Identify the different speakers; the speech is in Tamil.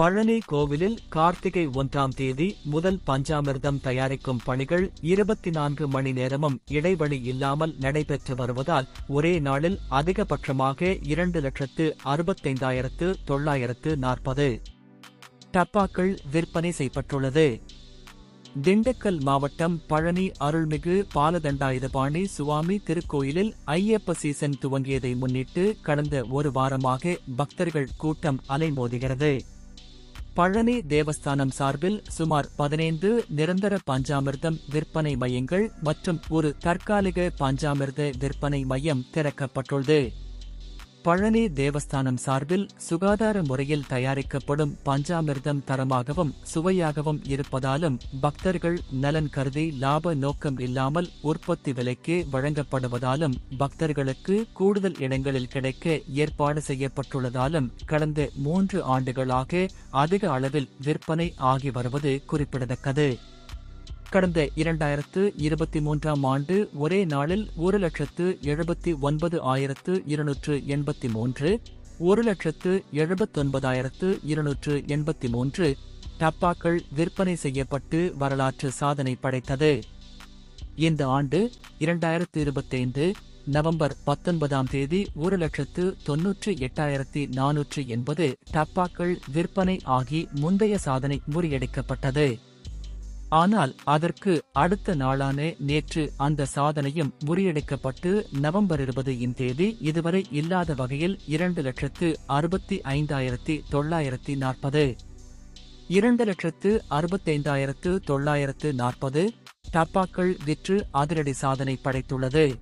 Speaker 1: பழனி கோவிலில் கார்த்திகை ஒன்றாம் தேதி முதல் பஞ்சாமிர்தம் தயாரிக்கும் பணிகள் இருபத்தி நான்கு மணி நேரமும் இடைவெளி இல்லாமல் நடைபெற்று வருவதால் ஒரே நாளில் அதிகபட்சமாக இரண்டு லட்சத்து அறுபத்தைந்தாயிரத்து தொள்ளாயிரத்து நாற்பது டப்பாக்கள் விற்பனை செய்யப்பட்டுள்ளது. திண்டுக்கல் மாவட்டம் பழனி அருள்மிகு பாலதண்டாயுதபாணி சுவாமி திருக்கோயிலில் ஐயப்ப சீசன் துவங்கியதை முன்னிட்டு கடந்த ஒரு வாரமாக பக்தர்கள் கூட்டம் அலைமோதுகிறது. பழனி தேவஸ்தானம் சார்பில் சுமார் பதினைந்து நிரந்தர பஞ்சாமிர்தம் விற்பனை மையங்கள் மற்றும் ஒரு தற்காலிக பஞ்சாமிர்த விற்பனை மையம் திறக்கப்பட்டுள்ளது. பழனி தேவஸ்தானம் சார்பில் சுகாதார முறையில் தயாரிக்கப்படும் பஞ்சாமிர்தம் தரமாகவும் சுவையாகவும் இருப்பதாலும் பக்தர்கள் நலன் கருதி லாப நோக்கம் இல்லாமல் உற்பத்தி விலைக்கு வழங்கப்படுவதாலும் பக்தர்களுக்கு கூடுதல் இடங்களில் கிடைக்க ஏற்பாடு செய்யப்பட்டுள்ளதாலும் கடந்த மூன்று ஆண்டுகளாக அதிக அளவில் விற்பனை ஆகி வருவது குறிப்பிடத்தக்கது. கடந்த இரண்டாயிரத்து இருபத்தி மூன்றாம் ஆண்டு ஒரே நாளில் ஒரு லட்சத்து எழுபத்தி ஒன்பது ஆயிரத்து இருநூற்று எண்பத்தி மூன்று ஒரு லட்சத்து எழுபத்தொன்பதாயிரத்து இருநூற்று எண்பத்தி மூன்று டப்பாக்கள் விற்பனை செய்யப்பட்டு வரலாற்று சாதனை படைத்தது. இந்த ஆண்டு இரண்டாயிரத்து இருபத்தைந்து நவம்பர் பத்தொன்பதாம் தேதி ஒரு லட்சத்து தொன்னூற்று எட்டாயிரத்தி நானூற்று எண்பது டப்பாக்கள் விற்பனை ஆகி முந்தைய சாதனை முறியடிக்கப்பட்டது. ஆனால் அதற்கு அடுத்த நாளான நேற்று அந்த சாதனையும் முறியடிக்கப்பட்டு நவம்பர் இருபது இன் தேதி இதுவரை இல்லாத வகையில் இரண்டு லட்சத்து அறுபத்தி ஐந்தாயிரத்தி தொள்ளாயிரத்தி நாற்பது. இரண்டு லட்சத்து அறுபத்தைந்தாயிரத்து தொள்ளாயிரத்து நாற்பது டப்பாக்கள் விற்று அதிரடி சாதனை படைத்துள்ளது.